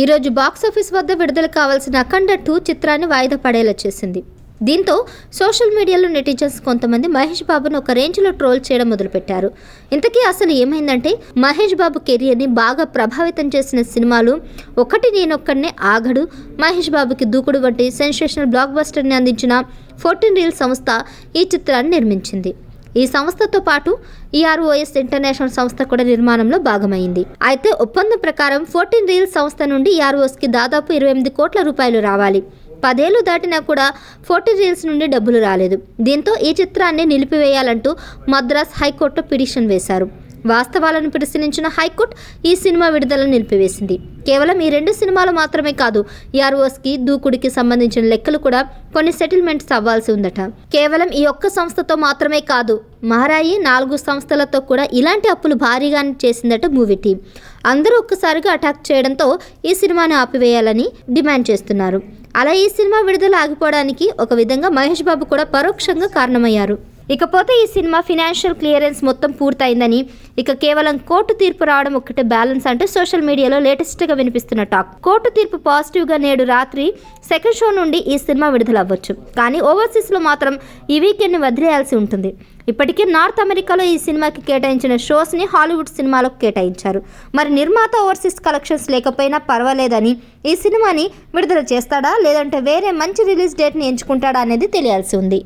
ఈరోజు బాక్సాఫీస్ వద్ద విడుదల కావాల్సిన అఖండ టూ చిత్రాన్ని వాయిదా పడేలా చేసింది. దీంతో సోషల్ మీడియాలో నెటిజన్స్ కొంతమంది మహేష్ బాబును ఒక రేంజ్లో ట్రోల్ చేయడం మొదలుపెట్టారు. ఇంతకీ అసలు ఏమైందంటే మహేష్ బాబు కెరియర్ని బాగా ప్రభావితం చేసిన సినిమాలు ఒకటి నేనొక్కడనే ఆగడు మహేష్ బాబుకి దూకుడు వంటి సెన్సేషనల్ బ్లాక్ బస్టర్ని అందించిన ఫోర్టీన్ రీల్ సంస్థ ఈ చిత్రాన్ని నిర్మించింది. ఈ సంస్థతో పాటు ఈఆర్ఓఎస్ ఇంటర్నేషనల్ సంస్థ కూడా నిర్మాణంలో భాగమైంది. అయితే ఒప్పందం ప్రకారం ఫోర్టీన్ రీల్ సంస్థ నుండి ఈఆర్ఓఎస్కి దాదాపు ఇరవై ఎనిమిది కోట్ల రూపాయలు రావాలి. పదేళ్ళు దాటినా కూడా ఫోర్టీన్ రీల్స్ నుండి డబ్బులు రాలేదు. దీంతో ఈ చిత్రాన్ని నిలిపివేయాలంటూ మద్రాస్ హైకోర్టు పిటిషన్ వేశారు. వాస్తవాలను పరిశీలించిన హైకోర్టు ఈ సినిమా విడుదలను నిలిపివేసింది. కేవలం ఈ రెండు సినిమాలు మాత్రమే కాదు ఆర్ఓస్కి దూకుడికి సంబంధించిన లెక్కలు కూడా కొన్ని సెటిల్మెంట్స్ అవ్వాల్సి ఉందట. కేవలం ఈ ఒక్క సంస్థతో మాత్రమే కాదు మహారాయి నాలుగు సంస్థలతో కూడా ఇలాంటి అప్పులు భారీగానే చేసిందట మూవీ టీం. అందరూ ఒక్కసారిగా అటాక్ చేయడంతో ఈ సినిమాని ఆపివేయాలని డిమాండ్ చేస్తున్నారు. అలా ఈ సినిమా విడుదల ఆగిపోవడానికి ఒక విధంగా మహేష్ బాబు కూడా పరోక్షంగా కారణమయ్యారు. ఇకపోతే ఈ సినిమా ఫినాన్షియల్ క్లియరెన్స్ మొత్తం పూర్తయిందని ఇక కేవలం కోర్టు తీర్పు రావడం ఒక్కటే బ్యాలెన్స్ అంటూ సోషల్ మీడియాలో లేటెస్ట్గా వినిపిస్తున్న టాక్. కోర్టు తీర్పు పాజిటివ్గా నేడు రాత్రి సెకండ్ షో నుండి ఈ సినిమా విడుదల అవ్వచ్చు కానీ ఓవర్సీస్లో మాత్రం ఈ వీకెండ్ని వదిలేయాల్సి ఉంటుంది. ఇప్పటికే నార్త్ అమెరికాలో ఈ సినిమాకి కేటాయించిన షోస్ని హాలీవుడ్ సినిమాలకు కేటాయించారు. మరి నిర్మాత ఓవర్సీస్ కలెక్షన్స్ లేకపోయినా పర్వాలేదని ఈ సినిమాని విడుదల చేస్తాడా? లేదంటే వేరే మంచి రిలీజ్ డేట్ని ఎంచుకుంటాడా అనేది తెలియాల్సి ఉంది.